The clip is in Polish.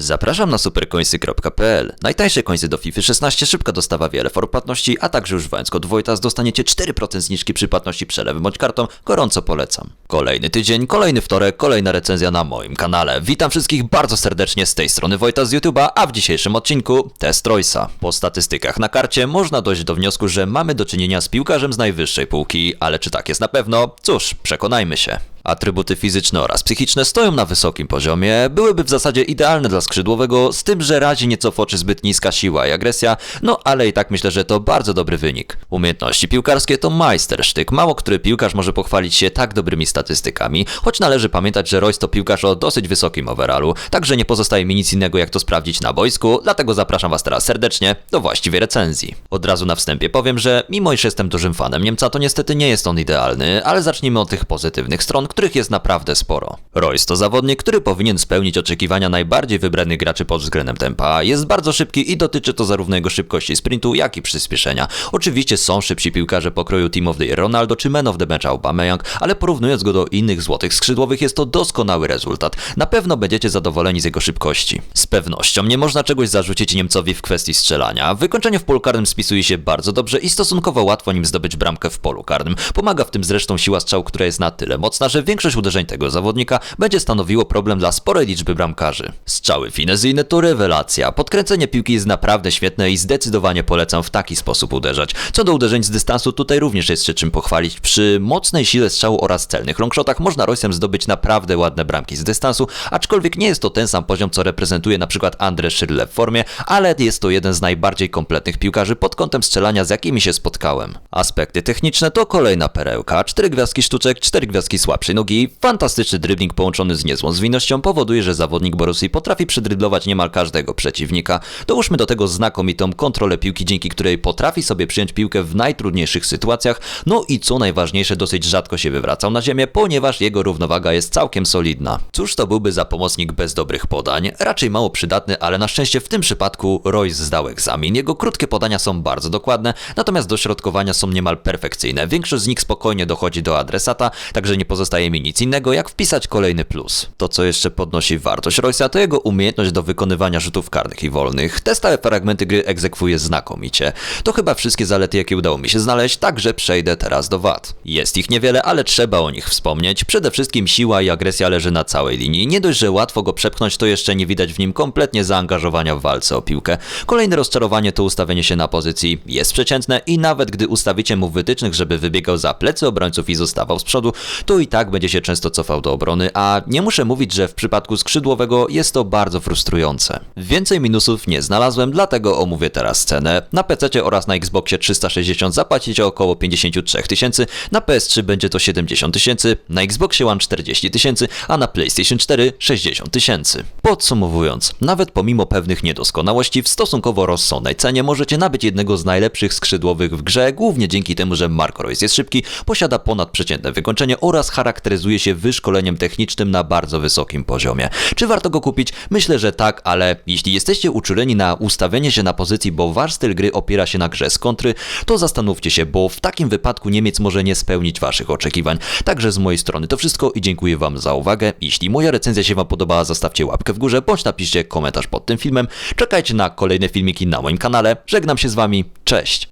Zapraszam na supercoinsy.pl. Najtańsze coinsy do FIFA 16, szybka dostawa, wiele form płatności, a także używając kod Wojtas dostaniecie 4% zniżki przy płatności przelewem bądź kartą. Gorąco polecam. Kolejny tydzień, kolejny wtorek, kolejna recenzja na moim kanale. Witam wszystkich bardzo serdecznie z tej strony Wojtas z YouTube'a, a w dzisiejszym odcinku test Roysa. Po statystykach na karcie można dojść do wniosku, że mamy do czynienia z piłkarzem z najwyższej półki, ale czy tak jest na pewno? Cóż, przekonajmy się. Atrybuty fizyczne oraz psychiczne stoją na wysokim poziomie, byłyby w zasadzie idealne dla skrzydłowego, z tym, że razi nieco w oczy zbyt niska siła i agresja, no ale i tak myślę, że to bardzo dobry wynik. Umiejętności piłkarskie to majstersztyk, mało który piłkarz może pochwalić się tak dobrymi statystykami, choć należy pamiętać, że Royce to piłkarz o dosyć wysokim overallu, także nie pozostaje mi nic innego jak to sprawdzić na boisku, dlatego zapraszam was teraz serdecznie do właściwej recenzji. Od razu na wstępie powiem, że mimo iż jestem dużym fanem Niemca, to niestety nie jest on idealny, ale zacznijmy od tych pozytywnych stron, których jest naprawdę sporo. Royce to zawodnik, który powinien spełnić oczekiwania najbardziej wybranych graczy pod względem tempa. Jest bardzo szybki i dotyczy to zarówno jego szybkości sprintu, jak i przyspieszenia. Oczywiście są szybsi piłkarze pokroju Team of the Year Ronaldo czy Man of the Match Aubameyang, ale porównując go do innych złotych skrzydłowych jest to doskonały rezultat. Na pewno będziecie zadowoleni z jego szybkości. Z pewnością nie można czegoś zarzucić Niemcowi w kwestii strzelania. Wykończenie w polu karnym spisuje się bardzo dobrze i stosunkowo łatwo nim zdobyć bramkę w polu karnym. Pomaga w tym zresztą siła strzału, która jest na tyle mocna, że większość uderzeń tego zawodnika będzie stanowiło problem dla sporej liczby bramkarzy. Strzały finezyjne to rewelacja. Podkręcenie piłki jest naprawdę świetne i zdecydowanie polecam w taki sposób uderzać. Co do uderzeń z dystansu, tutaj również jest się czym pochwalić. Przy mocnej sile strzału oraz celnych longshotach można Roysem zdobyć naprawdę ładne bramki z dystansu, aczkolwiek nie jest to ten sam poziom, co reprezentuje przykład Andre Schürrle w formie, ale jest to jeden z najbardziej kompletnych piłkarzy pod kątem strzelania, z jakimi się spotkałem. Aspekty techniczne to kolejna perełka. 4 gwiazdki sztuczek, 4 gwiazdki słabszej nogi, fantastyczny dribbling połączony z niezłą zwinnością powoduje, że zawodnik Borussii potrafi przydryblować niemal każdego przeciwnika. Dołóżmy do tego znakomitą kontrolę piłki, dzięki której potrafi sobie przyjąć piłkę w najtrudniejszych sytuacjach, no i co najważniejsze, dosyć rzadko się wywracał na ziemię, ponieważ jego równowaga jest całkiem solidna. Cóż to byłby za pomocnik bez dobrych podań? Raczej mało przydatny, ale na szczęście w tym przypadku Royce zdał egzamin. Jego krótkie podania są bardzo dokładne, natomiast dośrodkowania są niemal perfekcyjne. Większość z nich spokojnie dochodzi do adresata, także nie pozostaje mi nic innego, jak wpisać kolejny plus. To, co jeszcze podnosi wartość Royce'a, to jego umiejętność do wykonywania rzutów karnych i wolnych. Te stałe fragmenty gry egzekwuje znakomicie. To chyba wszystkie zalety, jakie udało mi się znaleźć, także przejdę teraz do wad. Jest ich niewiele, ale trzeba o nich wspomnieć. Przede wszystkim siła i agresja leży na całej linii. Nie dość, że łatwo go przepchnąć, to jeszcze nie widać w nim kompletnie zaangażowania w walce o piłkę. Kolejne rozczarowanie to ustawienie się na pozycji. Jest przeciętne i nawet gdy ustawicie mu wytycznych, żeby wybiegał za plecy obrońców i zostawał z przodu, to i tak będzie się często cofał do obrony, a nie muszę mówić, że w przypadku skrzydłowego jest to bardzo frustrujące. Więcej minusów nie znalazłem, dlatego omówię teraz cenę. Na PC oraz na Xboxie 360 zapłacicie około 53 tysięcy, na PS3 będzie to 70 tysięcy, na Xboxie One 40 tysięcy, a na PlayStation 4 60 tysięcy. Podsumowując, nawet pomimo pewnych niedoskonałości w stosunkowo rozsądnej cenie możecie nabyć jednego z najlepszych skrzydłowych w grze, głównie dzięki temu, że Marco Reus jest szybki, posiada ponadprzeciętne wykończenie oraz charakteryzuje się wyszkoleniem technicznym na bardzo wysokim poziomie. Czy warto go kupić? Myślę, że tak, ale jeśli jesteście uczuleni na ustawienie się na pozycji, bo wasz styl gry opiera się na grze z kontry, to zastanówcie się, bo w takim wypadku Niemiec może nie spełnić waszych oczekiwań. Także z mojej strony to wszystko i dziękuję wam za uwagę. Jeśli moja recenzja się wam podobała, zostawcie łapkę w górze, bądź napiszcie komentarz pod tym filmem. Czekajcie na kolejne filmiki na moim kanale. Żegnam się z wami, cześć!